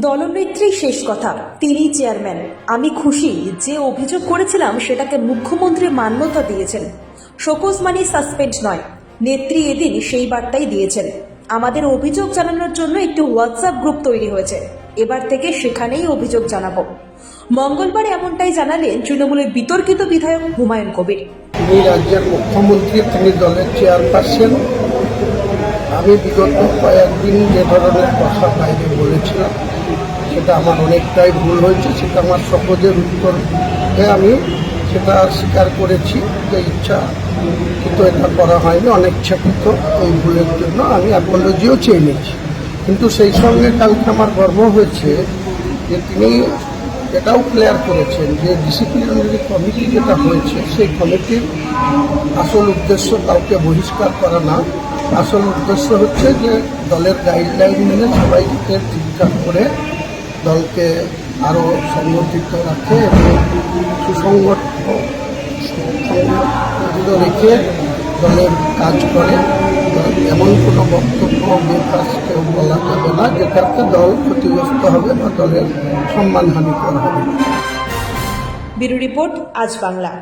দলনেত্রী শেষ কথা। তিনি চেয়ারম্যান। আমি খুশি যে অভিযোগ করেছিলাম সেটাকে মুখ্যমন্ত্রী মান্যতা দিয়েছেন। শোকজ মানি সাসপেন্ড নয়। নেত্রী এদিন সেই বার্তাই দিয়েছেন। আমাদের অভিযোগ জানানোর জন্য একটি হোয়াটসঅ্যাপ গ্রুপ তৈরি হয়েছে। এবার থেকে সেখানেই অভিযোগ জানাব। মঙ্গলবার এমনটাই জানালেন তৃণমূলের বিতর্কিত বিধায়ক হুমায়ুন কবির। তিনি রাজ্যের মুখ্যমন্ত্রী, তিনি দলের চেয়ারপারসন। আমি বিগত কয়েকদিন যে ধরনের কথা বাইরে বলেছিলাম, সেটা আমার অনেকটাই ভুল হয়েছে, সেটা আমার সহজের উত্তরে আমি সেটা স্বীকার করেছি যে ইচ্ছা, কিন্তু এটা করা হয়নি, অনিচ্ছাকৃত এই ভুলের জন্য আমি অ্যাপোলজিও চেয়ে নিয়েছি। কিন্তু সেই সঙ্গে কালকে আমার গর্ব হয়েছে যে তিনি এটাও ক্লিয়ার করেছেন যে ডিসিপ্লিনারি কমিটি যেটা হয়েছে, সেই কমিটির আসল উদ্দেশ্য কাউকে বহিষ্কার করা না। আসল উদ্দেশ্য হচ্ছে যে দলের গাইডলাইন মেনে সবাইকে ঠিকঠাক করে দলকে আরও সংগঠিত রাখে এবং সুসংগঠ সংগঠিত রেখে দলের কাজ করে। এমন কোনো বক্তব্য বেকাজ কেউ বলা যাবে না, যেটাতে দল ক্ষতিগ্রস্ত হবে বা দলের সম্মানহানি করা হবে। ব্যুরো রিপোর্ট আজ বাংলা।